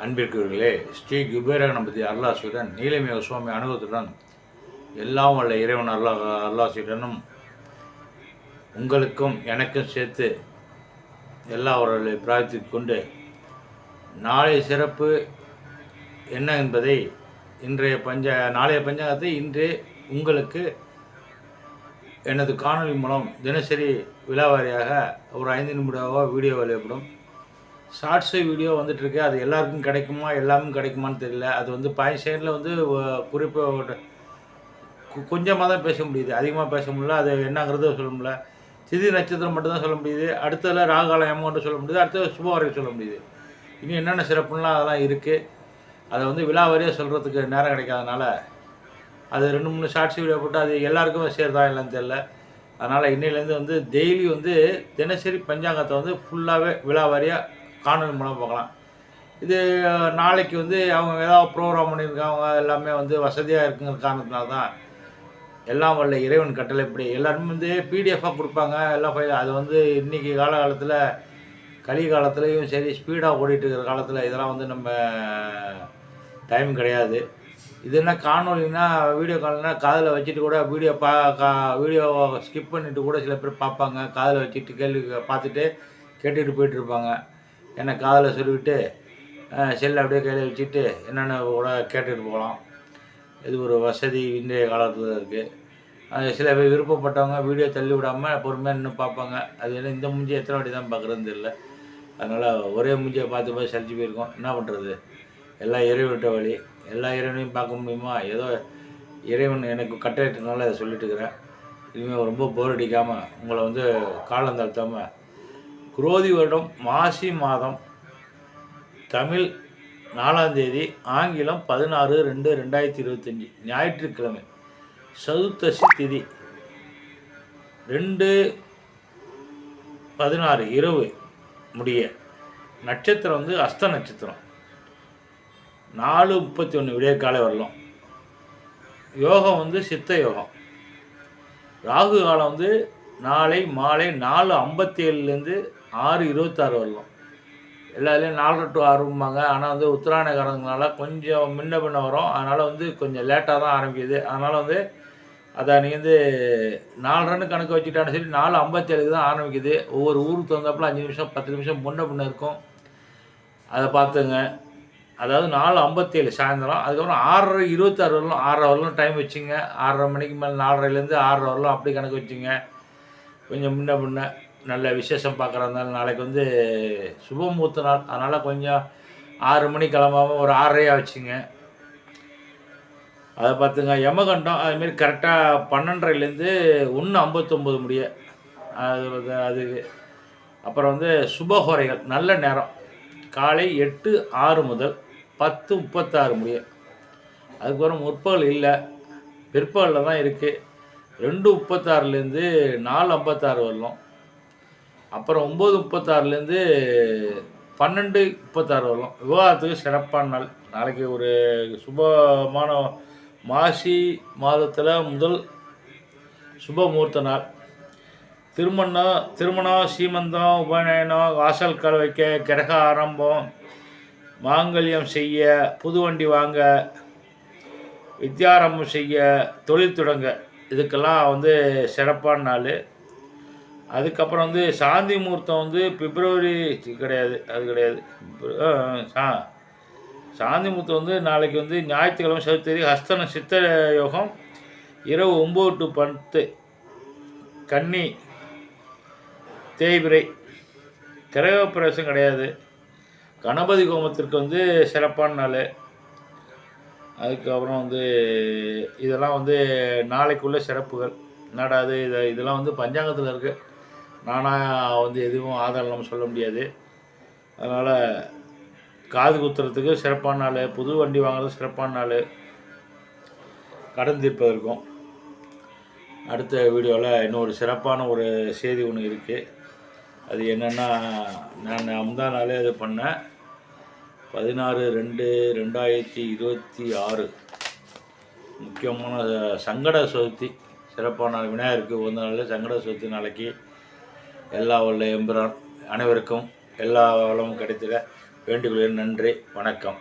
அன்பிற்குரியர்களே ஸ்ரீ குபேரகணபதி அருளாசியுடன் நீலமேக சுவாமி அனுபவத்துடன் எல்லாம் வல்ல இறைவன் அருளா அருளாசியுடனும் உங்களுக்கும் எனக்கும் சேர்த்து எல்லா அவர்களை பிரார்த்தித்துக் கொண்டு நாளை சிறப்பு என்ன என்பதை இன்றைய பஞ்ச நாளைய பஞ்சாங்கத்தை இன்று உங்களுக்கு எனது காணொளி மூலம் தினசரி விழாவாரியாக ஒரு ஐந்து நிமிடமாக வீடியோ வெளியிடப்படும். ஷார்ட்ஸு வீடியோ வந்துட்டுருக்கு. அது எல்லாருக்கும் கிடைக்குமா? எல்லாமே கிடைக்குமான்னு தெரியல. அது வந்து பாய் சைடில் வந்து குறிப்பாக கொஞ்சமாக தான் பேச முடியுது. அதிகமாக பேச முடியல. அது என்னங்கிறத சொல்ல முடியல. திதி நட்சத்திரம் மட்டும்தான் சொல்ல முடியுது. அடுத்ததில் ராகால அமௌண்ட்டு சொல்ல முடியுது. அடுத்தது சுபவாரி சொல்ல முடியுது. இன்னும் என்னென்ன சிறப்புலாம் அதெல்லாம் இருக்குது அதை வந்து விழாவாரியாக சொல்கிறதுக்கு நேரம் கிடைக்காதனால அது ரெண்டு மூணு ஷார்ட்ஸ் வீடியோ போட்டு அது எல்லாருக்கும் சேர்தா இல்லைன்னு தெரில அதனால் இன்னையிலேருந்து வந்து டெய்லி வந்து தினசரி பஞ்சாங்கத்தை வந்து ஃபுல்லாகவே விழாவாரியாக காணொலி மூலம் பார்க்கலாம். இது நாளைக்கு வந்து அவங்க ஏதாவது ப்ரோக்ராம் பண்ணியிருக்காங்க எல்லாமே வந்து வசதியாக இருக்குங்கிற காரணத்தினால தான் எல்லாம் வரல இறைவன் கட்டளை இப்படி எல்லாருமே வந்து பிடிஎஃபாக கொடுப்பாங்க எல்லாம் ஃபைல் அது வந்து இன்றைக்கி காலகாலத்தில் கலி காலத்துலேயும் சரி ஸ்பீடாக ஓடிட்டு இருக்கிற காலத்தில் இதெல்லாம் வந்து நம்ம டைம் கிடையாது. இது என்ன காணொலினா வீடியோ கால்னா காதில் வச்சுட்டு கூட வீடியோ பா கா வீடியோவை ஸ்கிப் பண்ணிட்டு கூட சில பேர் பார்ப்பாங்க காதில் வச்சுட்டு கேள்வி பார்த்துட்டு கேட்டுட்டு போயிட்டுருப்பாங்க. என்னை காதில் சொல்லிவிட்டு செல்லை அப்படியே கையில் வச்சுட்டு என்னென்ன கூட கேட்டுட்டு போகலாம். இது ஒரு வசதி இன்றைய காலத்தில் இருக்குது சில பேர் விருப்பப்பட்டவங்க வீடியோ தள்ளி விடாமல் பொறுமையாக நின்று பார்ப்பாங்க. அது என்ன இந்த மூஞ்சி எத்தனை வாட்டி தான் பார்க்குறதுன்னு தெரியல. அதனால் ஒரே மூஞ்சியை பார்த்து பார்த்து சலிச்சு போயிருக்கோம். என்ன பண்ணுறது எல்லா இறைவன்கிட்ட வழி. எல்லா இறைவனையும் பார்க்க முடியுமா? ஏதோ இறைவன் எனக்கு கட்டளையிட்டனால அதை சொல்லிட்டுருக்கிறேன். இனிமேல் ரொம்ப போர் அடிக்காமல் உங்களை வந்து காலம் தாழ்த்தாமல் குரோதி வருடம் மாசி மாதம் தமிழ் நாலாம் தேதி ஆங்கிலம் பதினாறு ரெண்டு ரெண்டாயிரத்தி இருபத்தஞ்சி ஞாயிற்றுக்கிழமை சதுர்த்தசி திதி ரெண்டு பதினாறு இரவு முடிய நட்சத்திரம் வந்து அஸ்த நட்சத்திரம். நாலு முப்பத்தி ஒன்று விடியற்காலை வரலாம். யோகம் வந்து சித்த யோகம். ராகு காலம் வந்து நாளை மாலை நாலு ஐம்பத்தி ஏழுலேருந்து ஆறு இருபத்தாறு வரலாம். எல்லாத்துலேயும் நாலரை டு ஆரம்பிப்பாங்க ஆனால் வந்து உத்தராயண கொஞ்சம் முன்ன பின்ன வரும். அதனால் வந்து கொஞ்சம் லேட்டாக தான் ஆரம்பிக்குது. அதனால் வந்து அதை நீங்கள் வந்து நாலு ரன் கணக்கு வச்சுக்கிட்டாலும் சரி நாலு ஐம்பத்தேழுக்கு தான் ஆரம்பிக்குது. ஒவ்வொரு ஊருக்கு தகுந்தாப்புல அஞ்சு நிமிஷம் பத்து நிமிஷம் முன்ன பின்ன இருக்கும். அதை பார்த்துங்க. அதாவது நாலு ஐம்பத்தேழு சாயந்தரம் அதுக்கப்புறம் ஆறரை இருபத்தாறு வரலாம். ஆறரை வரலாம் டைம் வச்சுங்க. ஆறரை மணிக்கு மேலே நாலரைலேருந்து ஆறரை வரலாம். அப்படி கணக்கு வச்சுங்க. கொஞ்சம் முன்ன பின்ன. நல்ல விசேஷம் பார்க்குறதுனால நாளைக்கு வந்து சுபமுகூர்த்த நாள். அதனால் கொஞ்சம் ஆறு மணி கிளம்பாமல் ஒரு ஆறரையாக வச்சுங்க. அதை பார்த்துங்க. யமகண்டம் அதுமாரி கரெக்டாக பன்னெண்டரைலேருந்து ஒன்று ஐம்பத்தொம்போது முடிய. அது அது அப்புறம் வந்து சுபஹோரைகள் நல்ல நேரம். காலை எட்டு ஆறு முதல் பத்து முப்பத்தாறு முடிய. அதுக்கப்புறம் முற்பகல் இல்லை. பிற்பகலில் தான் இருக்குது ரெண்டு முப்பத்தாறுலேருந்து நாலு ஐம்பத்தாறு வரலாம் அப்புறம் ஒம்பது முப்பத்தாறுலேருந்து பன்னெண்டு முப்பத்தாறு வரலாம். விவாதத்துக்கு சிறப்பான நாள். நாளைக்கு ஒரு சுபமான மாசி மாதத்தில் முதல் சுப முகூர்த்த நாள். திருமணம் திருமணம் சீமந்தம் உபநயனம் வாசல் கல் வைக்க கிரக ஆரம்பம் மாங்கல்யம் செய்ய புது வண்டி வாங்க வித்யாரம்பம் செய்ய தொழில் தொடங்க. இதுக்கெல்லாம் வந்து சிறப்பான நாள். அதுக்கப்புறம் வந்து சாந்தி முகூர்த்தம் வந்து பிப்ரவரி கிடையாது அது கிடையாது. சா ஆ, சாந்தி முகூர்த்தம் வந்து நாளைக்கு வந்து ஞாயிற்றுக்கிழமை சதுர்த்தி ஹஸ்தன சித்த யோகம் இரவு ஒம்பது டு பத்து. கன்னி தேய்பிரை. கிரகப்பிரவேசம் கிடையாது. கணபதி கோமத்திற்கு வந்து சிறப்பான நாள். அதுக்கப்புறம் வந்து இதெல்லாம் வந்து நாளைக்குள்ள சிறப்புகள். என்னடா இது? இதை இதெல்லாம் வந்து பஞ்சாங்கத்தில் இருக்குது நானாக வந்து எதுவும் ஆதாரம் இல்லாமல் சொல்ல முடியாது. அதனால் காது குத்துறதுக்கு சிறப்பான நாள் புது வண்டி வாங்குறது சிறப்பான நாள். கடன் தீர்ப்பதற்கும் அடுத்த வீடியோவில் இன்னொரு சிறப்பான ஒரு செய்தி ஒன்று இருக்குது அது என்னென்னா நான் முந்தா நாளே அது பண்ணேன் பதினாறு ரெண்டு ரெண்டாயிரத்தி இருபத்தி ஆறு. முக்கியமான சங்கட சதுர்த்தி. சிறப்பான நாள் விநாயகருக்கு உகந்த நாள் சங்கட சதுர்த்தி நாளைக்கு. எல்லா வல்ல எம்பிரான் அனைவருக்கும் எல்லா வளமும் கிடைத்திட வேண்டுகொள்கிறேன். நன்றி. வணக்கம்.